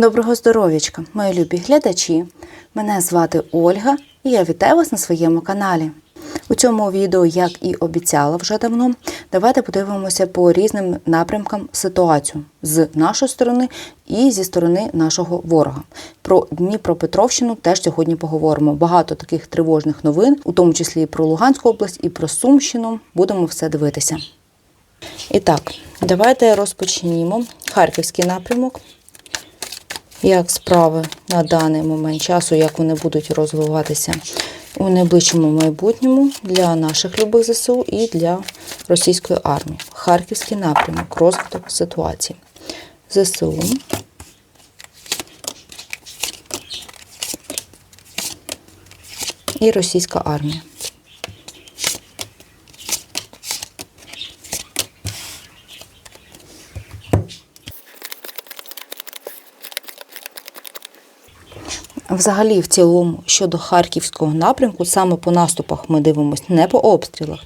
Доброго здоров'ячка, мої любі глядачі. Мене звати Ольга і я вітаю вас на своєму каналі. У цьому відео, як і обіцяла вже давно, давайте подивимося по різним напрямкам ситуацію з нашої сторони і зі сторони нашого ворога. Про Дніпропетровщину теж сьогодні поговоримо. Багато таких тривожних новин, у тому числі і про Луганську область, і про Сумщину. Будемо все дивитися. І так, давайте розпочнімо. Харківський напрямок. Як справи на даний момент часу, як вони будуть розвиватися у найближчому майбутньому для наших любих ЗСУ і для російської армії. Харківський напрямок, розвиток ситуації. ЗСУ. І російська армія. Взагалі, в цілому, щодо харківського напрямку, саме по наступах ми дивимося, не по обстрілах.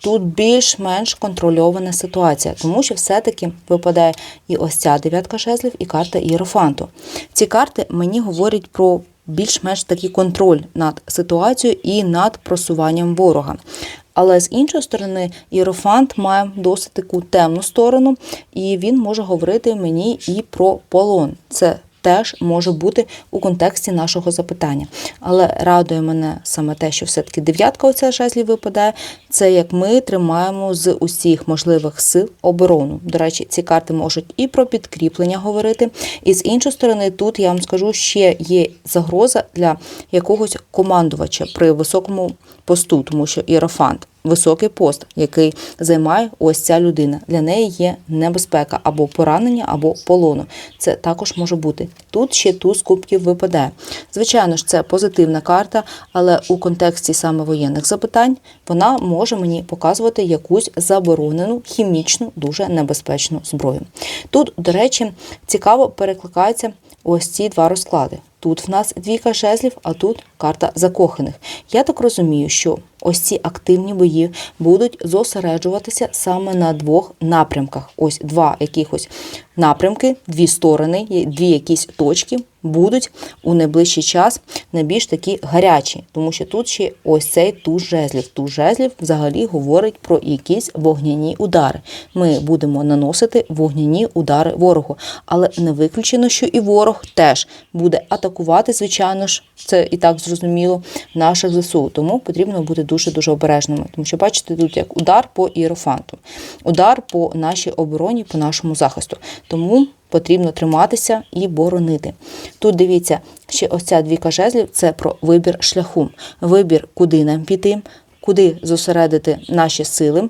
Тут більш-менш контрольована ситуація, тому що все-таки випадає і ось ця дев'ятка жезлів, і карта Іерофанту. Ці карти мені говорять про більш-менш такий контроль над ситуацією і над просуванням ворога. Але з іншої сторони, Іерофант має досить таку темну сторону, і він може говорити мені і про полон. Це теж може бути у контексті нашого запитання. Але радує мене саме те, що все-таки дев'ятка оця жезлів випадає. Це як ми тримаємо з усіх можливих сил оборону. До речі, ці карти можуть і про підкріплення говорити. І з іншої сторони, тут я вам скажу, ще є загроза для якогось командувача при високому посту, тому що іерофант високий пост, який займає ось ця людина. Для неї є небезпека або поранення, або полону. Це також може бути. Тут ще туз кубків випадає. Звичайно ж, це позитивна карта, але у контексті саме воєнних запитань вона може мені показувати якусь заборонену хімічну, дуже небезпечну зброю. Тут, до речі, цікаво перекликаються ось ці два розклади. Тут в нас двійка жезлів, а тут карта закоханих. Я так розумію, що ось ці активні бої будуть зосереджуватися саме на двох напрямках. Ось два якихось напрямки, дві сторони, дві якісь точки будуть у найближчий час найбільш такі гарячі, тому що тут ще ось цей туз жезлів. Туз жезлів взагалі говорить про якісь вогняні удари. Ми будемо наносити вогняні удари ворогу, але не виключено, що і ворог теж буде атакувати, звичайно ж, це і так зрозуміло, наших ЗСУ. Тому потрібно бути дуже дуже обережними. Тому що бачите, тут як удар по іерофанту, удар по нашій обороні, по нашому захисту. Тому потрібно триматися і боронити. Тут дивіться, ще ось ця двійка жезлів це про вибір шляху, вибір, куди нам піти, куди зосередити наші сили,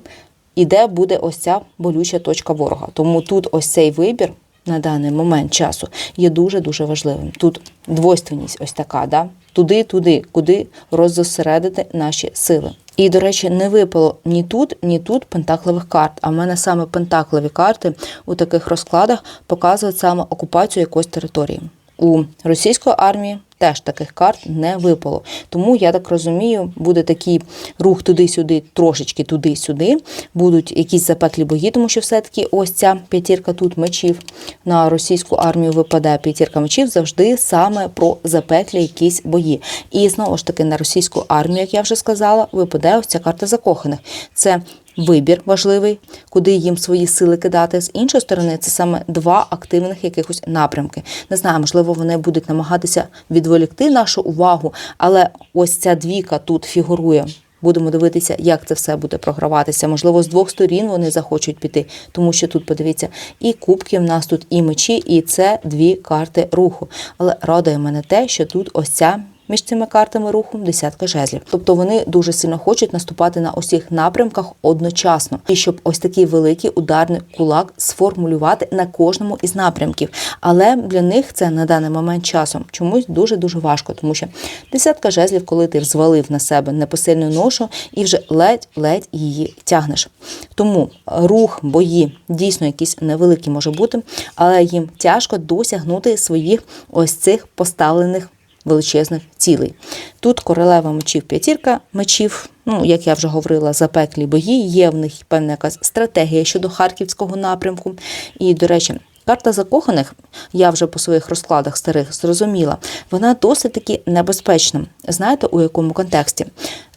і де буде ось ця болюча точка ворога. Тому тут ось цей вибір. На даний момент часу є дуже дуже важливим. Тут двойственність ось така, да? Туди, туди, куди роззосередити наші сили. І, до речі, не випало ні тут, ні тут пентакливих карт. А в мене саме пентакливі карти у таких розкладах показують саме окупацію якоїсь території. У російської армії теж таких карт не випало. Тому я так розумію, буде такий рух туди-сюди, трошечки туди-сюди. Будуть якісь запеклі бої, тому що все-таки ось ця п'ятірка тут мечів на російську армію випадає. П'ятірка мечів завжди саме про запеклі якісь бої. І знову ж таки на російську армію, як я вже сказала, випадає ось ця карта закоханих. Це Вибір важливий, куди їм свої сили кидати. З іншої сторони, це саме два активних якихось напрямки. Не знаю, можливо, вони будуть намагатися відволікти нашу увагу, але ось ця двіка тут фігурує. Будемо дивитися, як це все буде програватися. Можливо, з двох сторін вони захочуть піти, тому що тут подивіться, і кубки в нас тут, і мечі, і це дві карти руху. Але радує мене те, що тут ось ця між цими картами руху десятка жезлів. Тобто вони дуже сильно хочуть наступати на усіх напрямках одночасно, і щоб ось такий великий ударний кулак сформулювати на кожному із напрямків. Але для них це на даний момент часом чомусь дуже дуже важко, тому що десятка жезлів, коли ти взвалив на себе непосильну ношу і вже ледь-ледь її тягнеш. Тому рух, бої дійсно якісь невеликі може бути, але їм тяжко досягнути своїх ось цих поставлених величезних цілей. Тут королева мечів п'ятірка мечів, ну, як я вже говорила, запеклі бої, є в них певна якась стратегія щодо харківського напрямку. І, до речі, Карта закоханих, я вже по своїх розкладах старих зрозуміла, вона досить таки небезпечна. Знаєте, у якому контексті?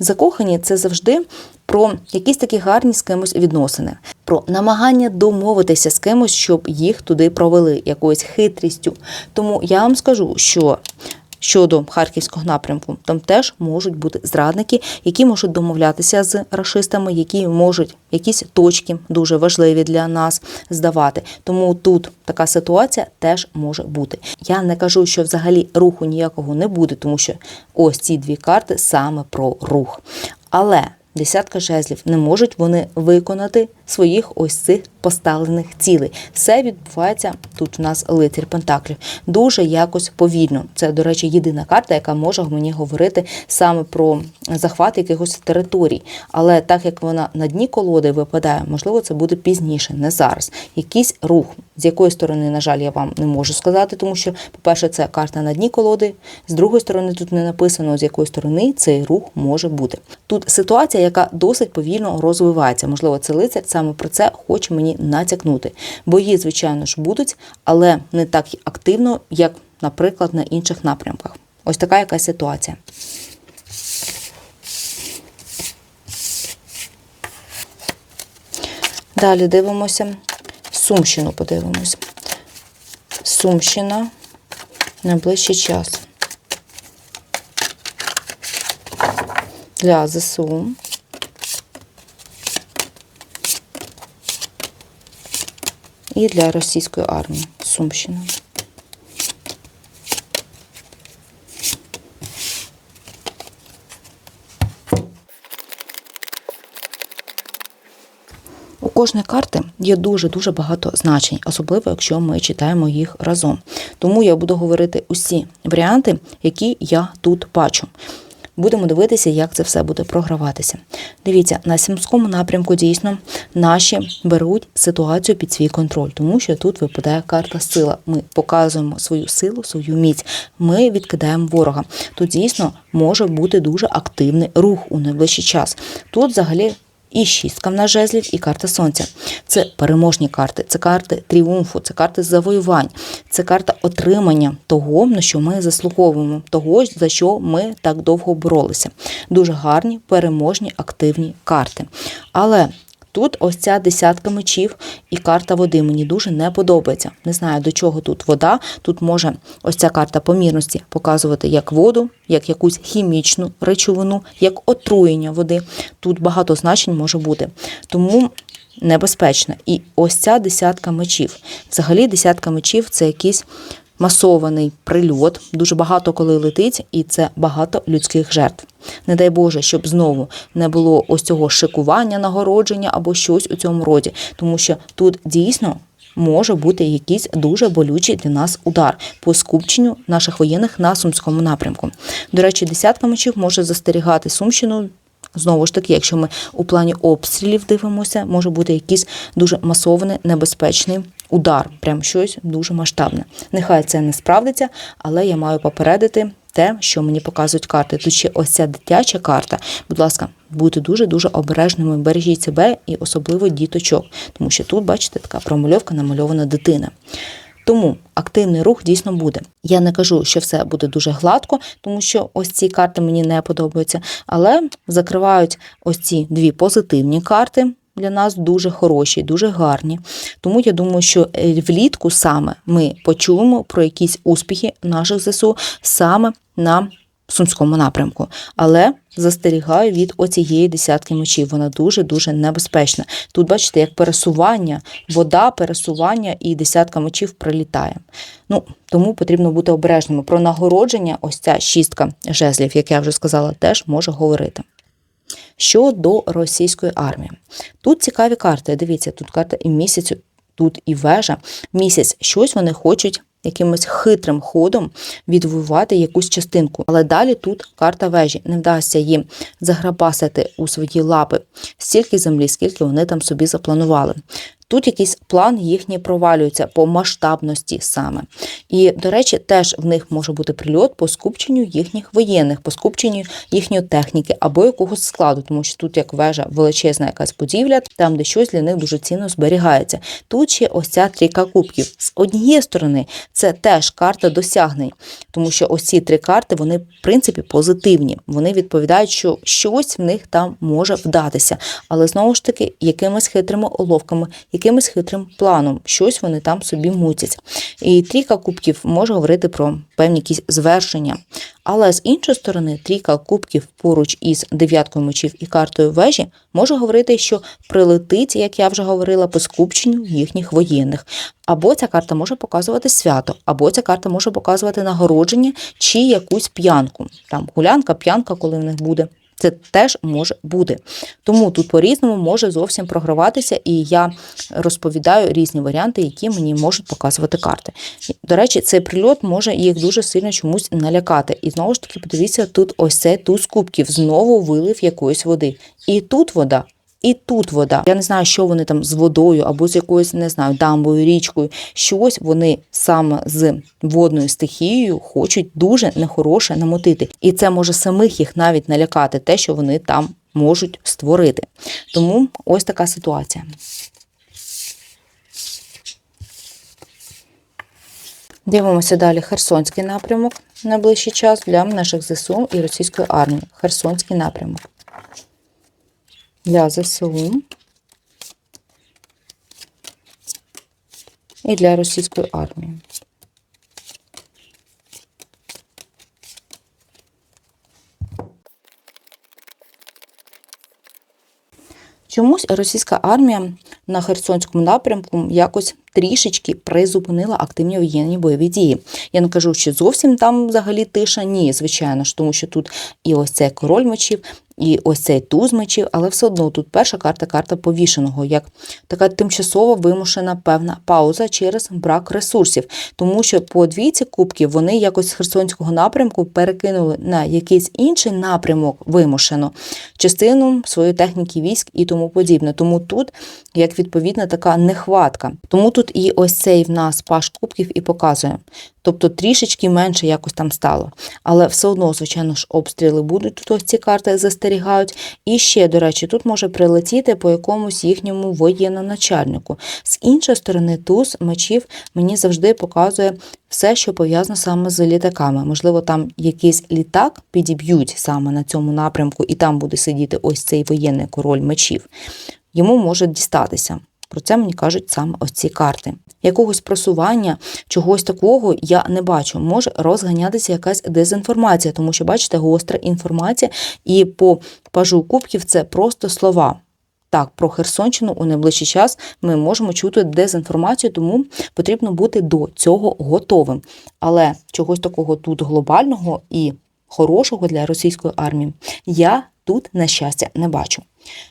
Закохані це завжди про якісь такі гарні з кимось відносини, про намагання домовитися з кимось, щоб їх туди провели якоюсь хитрістю. Тому я вам скажу, що щодо харківського напрямку, там теж можуть бути зрадники, які можуть домовлятися з рашистами, які можуть якісь точки дуже важливі для нас здавати. Тому тут така ситуація теж може бути. Я не кажу, що взагалі руху ніякого не буде, тому що ось ці дві карти саме про рух. Але десятка жезлів не можуть вони виконати своїх ось цих поставлених цілей. Все відбувається тут. У нас лицар Пентаклів дуже якось повільно. Це, до речі, єдина карта, яка може мені говорити саме про захват якихось територій. Але так як вона на дні колоди випадає, можливо, це буде пізніше, не зараз. Якийсь рух, з якої сторони, на жаль, я вам не можу сказати, тому що, по-перше, це карта на дні колоди. З другої сторони, тут не написано, з якої сторони цей рух може бути. Тут ситуація, яка досить повільно розвивається. Можливо, це лицар саме про це хоче мені натякнути. Бої, звичайно ж, будуть, але не так активно, як, наприклад, на інших напрямках. Ось така якась ситуація. Далі дивимося. Сумщину подивимось. Сумщина найближчий час. Для ЗСУ. І для російської армії Сумщина. Кожної карти є дуже-дуже багато значень, особливо якщо ми читаємо їх разом. Тому я буду говорити усі варіанти, які я тут бачу. Будемо дивитися, як це все буде програватися. Дивіться, на сімському напрямку дійсно наші беруть ситуацію під свій контроль, тому що тут випадає карта сила. Ми показуємо свою силу, свою міць. Ми відкидаємо ворога. Тут дійсно може бути дуже активний рух у найближчий час. Тут взагалі. І шістка на жезлів, і карта сонця. Це переможні карти, це карти тріумфу, це карти завоювань, це карта отримання того, на що ми заслуговуємо, того, за що ми так довго боролися. Дуже гарні, переможні, активні карти. Але Тут ось ця десятка мечів і карта води мені дуже не подобається. Не знаю, до чого тут вода. Тут може ось ця карта помірності показувати як воду, як якусь хімічну речовину, як отруєння води. Тут багато значень може бути. Тому небезпечно. І ось ця десятка мечів. Взагалі, десятка мечів це якийсь масований прильот, дуже багато коли летить, і це багато людських жертв. Не дай Боже, щоб знову не було ось цього шикування, нагородження або щось у цьому роді, тому що тут дійсно. Може бути якийсь дуже болючий для нас удар по скупченню наших воєнних на сумському напрямку. До речі, десятка мечів може застерігати Сумщину. Знову ж таки, якщо ми у плані обстрілів дивимося, може бути якийсь дуже масований небезпечний удар, прям щось дуже масштабне. Нехай це не справдиться, але я маю попередити те, що мені показують карти. Тут ще ось ця дитяча карта. Будь ласка, будьте дуже-дуже обережними, бережіть себе і особливо діточок, тому що тут, бачите, така промальовка намальована дитина. Тому активний рух дійсно буде. Я не кажу, що все буде дуже гладко, тому що ось ці карти мені не подобаються, але закривають ось ці дві позитивні карти. Для нас дуже хороші, дуже гарні. Тому я думаю, що е, влітку саме ми почуємо про якісь успіхи наших ЗСУ саме на сумському напрямку. Але застерігаю від оцієї десятки мечів. Вона дуже-дуже небезпечна. Тут, бачите, як пересування, вода, пересування і десятка мечів прилітає. Ну, Тому потрібно бути обережними. Про нагородження, ось ця шістка жезлів, як я вже сказала, теж може говорити. Щодо російської армії, тут цікаві карти. Дивіться, тут карта і місяць, тут і вежа. Місяць щось вони хочуть якимось хитрим ходом відвоювати якусь частинку. Але далі тут карта вежі. Не вдасться їм заграбасити у свої лапи стільки землі, скільки вони там собі запланували. Тут якийсь план їхній провалюється по масштабності саме. І, до речі, теж в них може бути прильот по скупченню їхніх воєнних, по скупченню їхньої техніки або якогось складу, тому що тут як вежа величезна якась будівля, там де щось для них дуже цінно зберігається. Тут ще ось ця трійка кубків. З однієї сторони, це теж карта досягнень, тому що ось ці три карти, вони в принципі позитивні. Вони відповідають, що щось в них там може вдатися, але знову ж таки, якимись хитрими уловками, якимось хитрим планом, щось вони там собі мутять. І трійка кубків може говорити про певні якісь звершення. Але з іншої сторони, трійка кубків поруч із дев'яткою мечів і картою вежі може говорити, що прилетить, як я вже говорила, по скупченню їхніх воєнних. Або ця карта може показувати свято, або ця карта може показувати нагородження чи якусь п'янку. Там гулянка, п'янка, коли в них буде. Це теж може бути. Тому тут по-різному може зовсім програватися, і я розповідаю різні варіанти, які мені можуть показувати карти. До речі, цей прильот може їх дуже сильно чомусь налякати. І знову ж таки, подивіться, тут ось цей туз кубків знову вилив якоїсь води. І тут вода. І тут вода. Я не знаю, що вони там з водою або з якоюсь, не знаю, дамбою, річкою. Щось вони саме з водною стихією хочуть дуже нехороше намотити. І це може самих їх навіть налякати, те, що вони там можуть створити. Тому ось така ситуація. Дивимося далі Херсонський напрямок на найближчий час для наших ЗСУ і російської армії. Херсонський напрямок для ЗСУ і для російської армії. Чомусь російська армія на Херсонському напрямку якось трішечки призупинила активні воєнні бойові дії. Я не кажу, що зовсім там взагалі тиша. Ні, звичайно ж, тому що тут і ось цей король мечів, і ось цей туз мечів, але все одно тут перша карта карта повішеного, як така тимчасово вимушена певна пауза через брак ресурсів, тому що по двійці кубків вони якось з херсонського напрямку перекинули на якийсь інший напрямок вимушено частину своєї техніки військ і тому подібне. Тому тут як відповідна така нехватка. Тому тут і ось цей в нас паш кубків і показує. Тобто трішечки менше якось там стало. Але все одно, звичайно ж, обстріли будуть. Тут ось ці карти застерігають. І ще, до речі, тут може прилетіти по якомусь їхньому воєнноначальнику. З іншої сторони, туз мечів мені завжди показує все, що пов'язано саме з літаками. Можливо, там якийсь літак підіб'ють саме на цьому напрямку, і там буде сидіти ось цей воєнний король мечів. Йому може дістатися. Про це мені кажуть саме ось ці карти. Якогось просування, чогось такого я не бачу. Може розганятися якась дезінформація, тому що, бачите, гостра інформація, і по пажу кубків це просто слова. Так, про Херсонщину у найближчий час ми можемо чути дезінформацію, тому потрібно бути до цього готовим. Але чогось такого тут глобального і хорошого для російської армії я тут, на щастя, не бачу.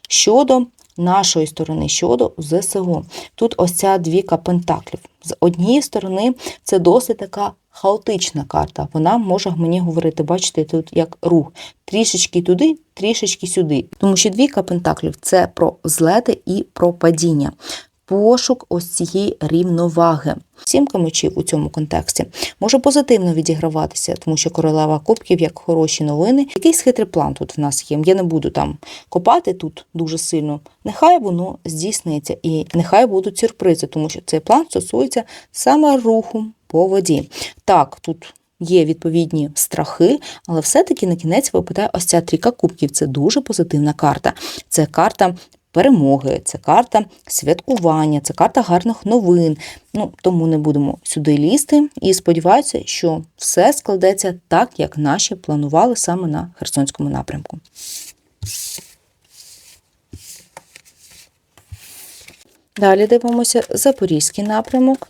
Щодо нашої сторони щодо ЗСУ. Тут ось ця двіка пентаклів. З однієї сторони, це досить така хаотична карта. Вона може мені говорити, бачите, тут як рух. Трішечки туди, трішечки сюди. Тому що двіка пентаклів це про злети і про падіння пошук ось цієї рівноваги. Сімка мечів у цьому контексті може позитивно відіграватися, тому що королева кубків, як хороші новини, якийсь хитрий план тут в нас є. Я не буду там копати тут дуже сильно. Нехай воно здійсниться, і нехай будуть сюрпризи, тому що цей план стосується саме руху по воді. Так, тут. Є відповідні страхи, але все-таки на кінець випадає ось ця трійка кубків. Це дуже позитивна карта. Це карта перемоги, це карта святкування, це карта гарних новин. Ну, Тому не будемо сюди лізти і сподіваюся, що все складеться так, як наші планували саме на Херсонському напрямку. Далі дивимося Запорізький напрямок.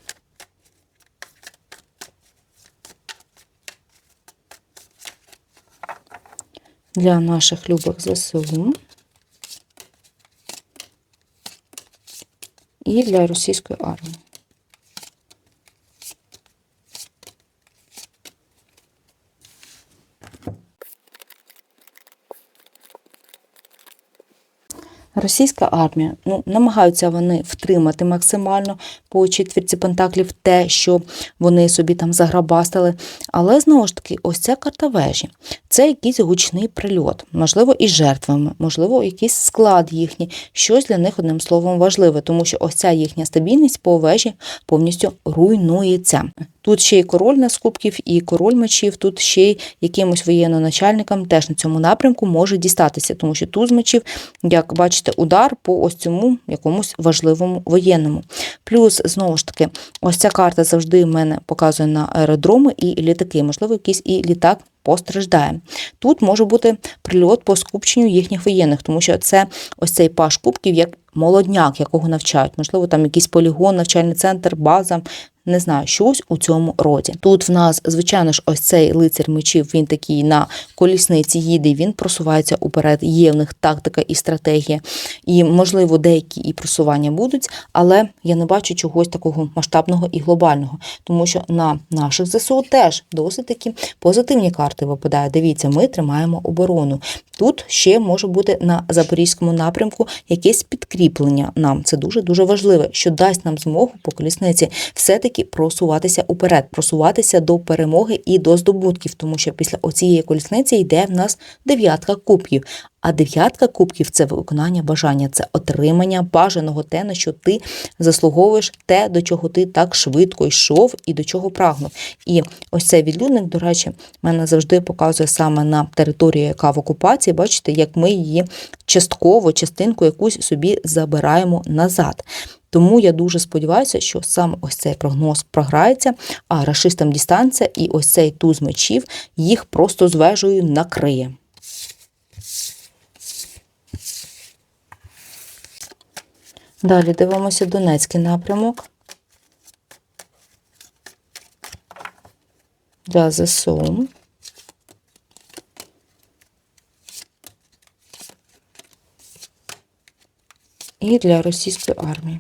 Для наших любих ЗСУ. І для російської армії. Російська армія, ну, намагаються вони втримати максимально по четвірці пентаклів те, що вони собі там заграбастили. Але знову ж таки, ось ця карта вежі. Це якийсь гучний прильот, можливо, із жертвами, можливо, якийсь склад їхній, щось для них одним словом важливе, тому що ось ця їхня стабільність по вежі повністю руйнується. Тут ще й король на кубків, і король мечів, тут ще й якимось воєнноначальникам теж на цьому напрямку може дістатися, тому що тут з мечів, як бачите, удар по ось цьому якомусь важливому воєнному. Плюс, знову ж таки, ось ця карта завжди мене показує на аеродроми і літаки. Можливо, якийсь і літак постраждає. Тут може бути прильот по скупченню їхніх воєнних, тому що це ось цей паш кубків, як молодняк, якого навчають. Можливо, там якийсь полігон, навчальний центр, база. Не знаю, щось у цьому роді. Тут в нас, звичайно ж, ось цей лицар мечів, він такий на колісниці їде, він просувається уперед. Є в них тактика і стратегія. І, можливо, деякі і просування будуть, але я не бачу чогось такого масштабного і глобального, тому що на наших ЗСУ теж досить такі позитивні карти випадають. Дивіться, ми тримаємо оборону. Тут ще може бути на запорізькому напрямку якесь підкріплення нам. Це дуже дуже важливе, що дасть нам змогу по колісниці все-таки просуватися уперед, просуватися до перемоги і до здобутків, тому що після оцієї колісниці йде в нас дев'ятка кубків. А дев'ятка кубків це виконання бажання, це отримання бажаного те, на що ти заслуговуєш, те, до чого ти так швидко йшов і до чого прагнув. І ось цей відлюдник, до речі, мене завжди показує саме на території, яка в окупації. Бачите, як ми її частково, частинку якусь собі забираємо назад. Тому я дуже сподіваюся, що саме ось цей прогноз програється, а рашистам дістанція і ось цей туз мечів їх просто з накриє. Далі дивимося Донецький напрямок. Для ЗСУ. І для російської армії.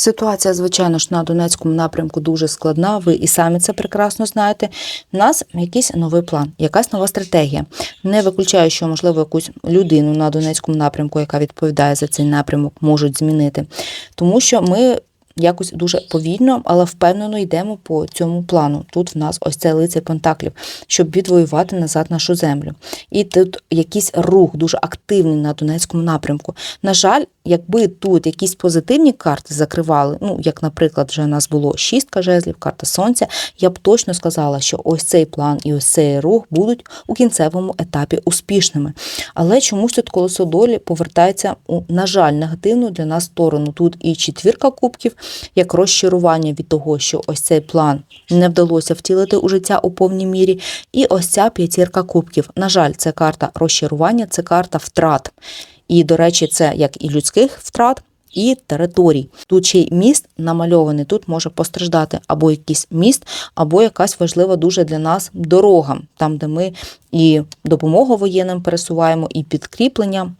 Ситуація, звичайно ж, на Донецькому напрямку дуже складна. Ви і самі це прекрасно знаєте. У нас якийсь новий план, якась нова стратегія. Не виключаю, що можливо якусь людину на Донецькому напрямку, яка відповідає за цей напрямок, можуть змінити, тому що ми. Якось дуже повільно, але впевнено йдемо по цьому плану. Тут в нас ось це лице Пентаклів, щоб відвоювати назад нашу землю. І тут якийсь рух дуже активний на Донецькому напрямку. На жаль, якби тут якісь позитивні карти закривали, ну як, наприклад, вже у нас було шістка жезлів, карта сонця, я б точно сказала, що ось цей план і ось цей рух будуть у кінцевому етапі успішними. Але чомусь тут колесо долі повертається у, на жаль, негативну для нас сторону. Тут і четвірка кубків, як розчарування від того, що ось цей план не вдалося втілити у життя у повній мірі. І ось ця п'ятірка кубків. На жаль, це карта розчарування, це карта втрат. І, до речі, це як і людських втрат, і територій. Тут ще й міст намальований, тут може постраждати або якийсь міст, або якась важлива дуже для нас дорога, там, де ми і допомогу воєнним пересуваємо, і підкріплення.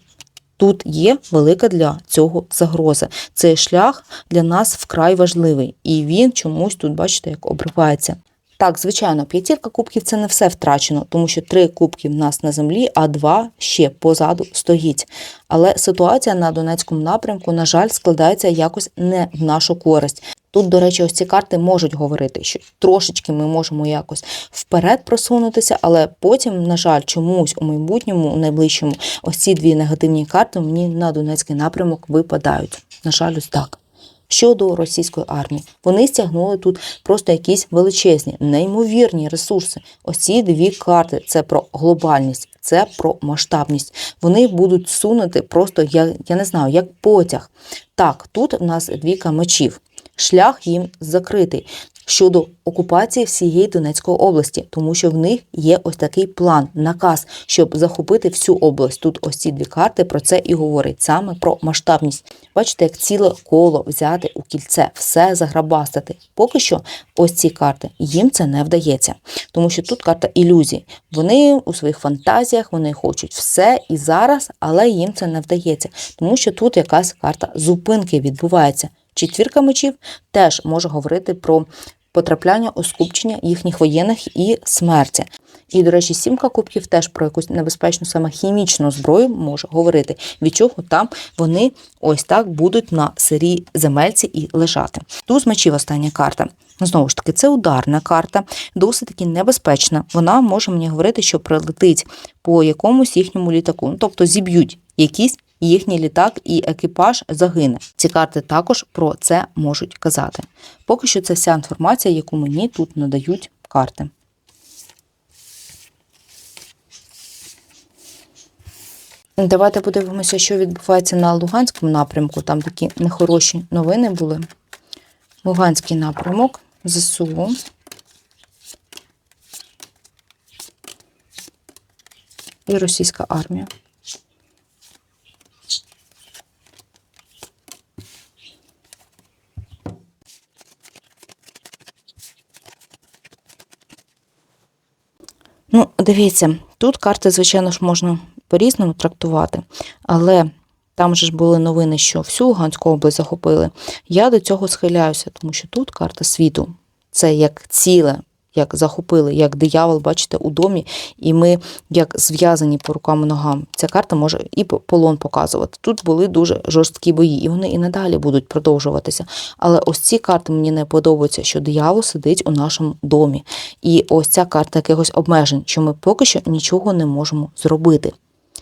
Тут є велика для цього загроза. Цей шлях для нас вкрай важливий, і він чомусь тут, бачите, як обривається. Так, звичайно, п'ятірка кубків це не все втрачено, тому що три кубки в нас на землі, а два ще позаду стоїть. Але ситуація на Донецькому напрямку, на жаль, складається якось не в нашу користь. Тут, до речі, ось ці карти можуть говорити, що трошечки ми можемо якось вперед просунутися, але потім, на жаль, чомусь у майбутньому, у найближчому, ось ці дві негативні карти мені на Донецький напрямок випадають. На жаль, ось так. Щодо російської армії, вони стягнули тут просто якісь величезні, неймовірні ресурси. Ось ці дві карти це про глобальність, це про масштабність. Вони будуть сунути просто, я, я не знаю, як потяг. Так, тут в нас двіка мечів. Шлях їм закритий щодо окупації всієї Донецької області, тому що в них є ось такий план, наказ, щоб захопити всю область. Тут ось ці дві карти про це і говорять саме про масштабність. Бачите, як ціле коло взяти у кільце, все заграбастати. Поки що, ось ці карти їм це не вдається, тому що тут карта ілюзій. Вони у своїх фантазіях вони хочуть все і зараз, але їм це не вдається, тому що тут якась карта зупинки відбувається. Четвірка мечів теж може говорити про потрапляння у скупчення їхніх воєнних і смерті. І, до речі, сімка кубків теж про якусь небезпечну саме хімічну зброю може говорити, від чого там вони ось так будуть на сирій земельці і лежати. Туз мечів остання карта. Знову ж таки, це ударна карта, досить таки небезпечна. Вона може мені говорити, що прилетить по якомусь їхньому літаку. Ну, тобто зіб'ють якийсь їхній літак і екіпаж загине. Ці карти також про це можуть казати. Поки що це вся інформація, яку мені тут надають карти. Давайте подивимося, що відбувається на Луганському напрямку. Там такі нехороші новини були. Луганський напрямок, ЗСУ. І російська армія. Ну, дивіться, тут карти, звичайно ж, можна по-різному трактувати, але там же ж були новини, що всю Луганську область захопили. Я до цього схиляюся, тому що тут карта світу. Це як ціле, як захопили, як диявол, бачите, у домі, і ми як зв'язані по рукам і ногам. Ця карта може і полон показувати. Тут були дуже жорсткі бої, і вони і надалі будуть продовжуватися. Але ось ці карти мені не подобаються, що диявол сидить у нашому домі. І ось ця карта якихось обмежень, що ми поки що нічого не можемо зробити.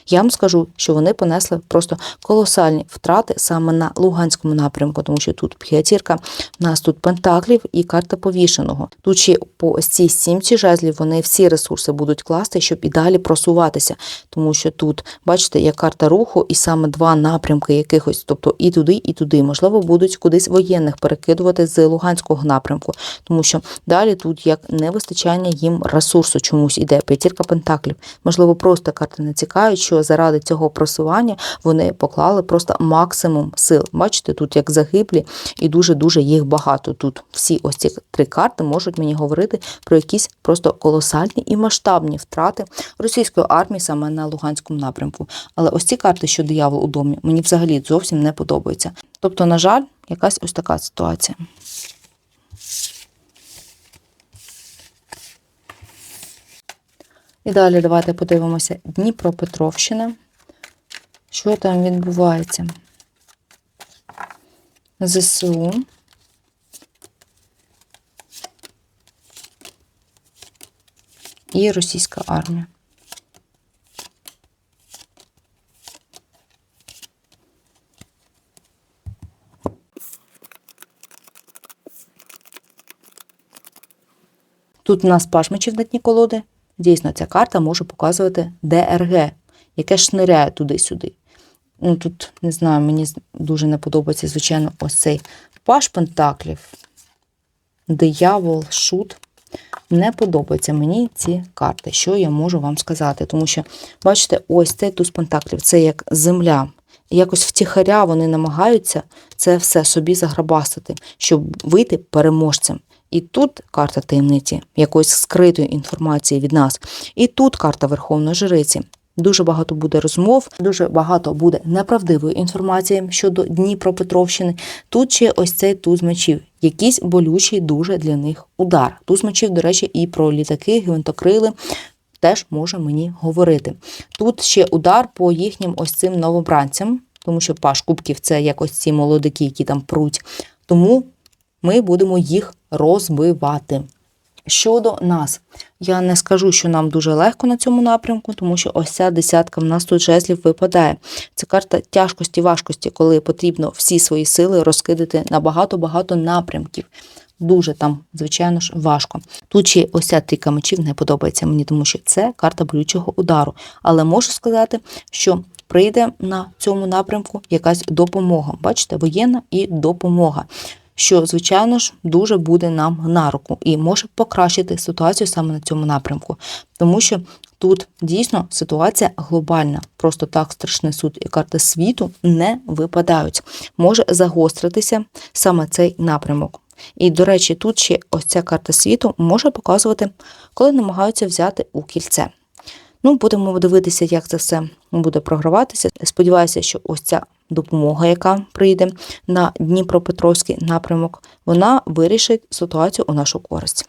Я вам скажу, що вони понесли просто колосальні втрати саме на Луганському напрямку, тому що тут п'ятірка, у нас тут пентаклів і карта повішеного. Тут ще по цій сімці жезлів вони всі ресурси будуть класти, щоб і далі просуватися. Тому що тут, бачите, є карта руху, і саме два напрямки якихось, тобто і туди, і туди. Можливо, будуть кудись воєнних перекидувати з Луганського напрямку, тому що далі тут як невистачання їм ресурсу чомусь іде. П'ятірка пентаклів. Можливо, просто карти не цікавить, що заради цього просування вони поклали просто максимум сил. Бачите, тут як загиблі, і дуже-дуже їх багато. Тут всі ось ці три карти можуть мені говорити про якісь просто колосальні і масштабні втрати російської армії саме на Луганському напрямку. Але ось ці карти, що диявол у домі, мені взагалі зовсім не подобаються. Тобто, на жаль, якась ось така ситуація. І далі давайте подивимося Дніпропетровщина. Що там відбувається? ЗСУ. І російська армія. Тут у нас пашмичів на дні колоди. Дійсно, ця карта може показувати ДРГ, яке шниряє туди-сюди. Ну, Тут, не знаю, мені дуже не подобається, звичайно, ось цей паш пентаклів, диявол, шут. Не подобаються мені ці карти, що я можу вам сказати. Тому що, бачите, ось цей туз пентаклів це як земля. Якось втіхаря вони намагаються це все собі заграбастити, щоб вийти переможцем. І тут карта таємниці, якоїсь скритої інформації від нас. І тут карта Верховної Жриці. Дуже багато буде розмов, дуже багато буде неправдивої інформації щодо Дніпропетровщини. Тут ще ось цей туз мечів, якийсь болючий дуже для них удар. Туз мечів, до речі, і про літаки, гвинтокрили теж може мені говорити. Тут ще удар по їхнім ось цим новобранцям, тому що паш кубків це якось ці молодики, які там пруть. Тому ми будемо їх розбивати. Щодо нас, я не скажу, що нам дуже легко на цьому напрямку, тому що ось ця десятка в нас тут жезлів випадає. Це карта тяжкості, важкості, коли потрібно всі свої сили розкидати на багато-багато напрямків. Дуже там, звичайно ж, важко. Тут ще ось ця трійка мечів не подобається мені, тому що це карта болючого удару. Але можу сказати, що прийде на цьому напрямку якась допомога. Бачите, воєнна і допомога що, звичайно ж, дуже буде нам на руку і може покращити ситуацію саме на цьому напрямку, тому що тут дійсно ситуація глобальна. Просто так страшний суд і карти світу не випадають. Може загостритися саме цей напрямок. І, до речі, тут ще ось ця карта світу може показувати, коли намагаються взяти у кільце. Ну, будемо дивитися, як це все буде програватися. Сподіваюся, що ось ця допомога, яка прийде на Дніпропетровський напрямок, вона вирішить ситуацію у нашу користь.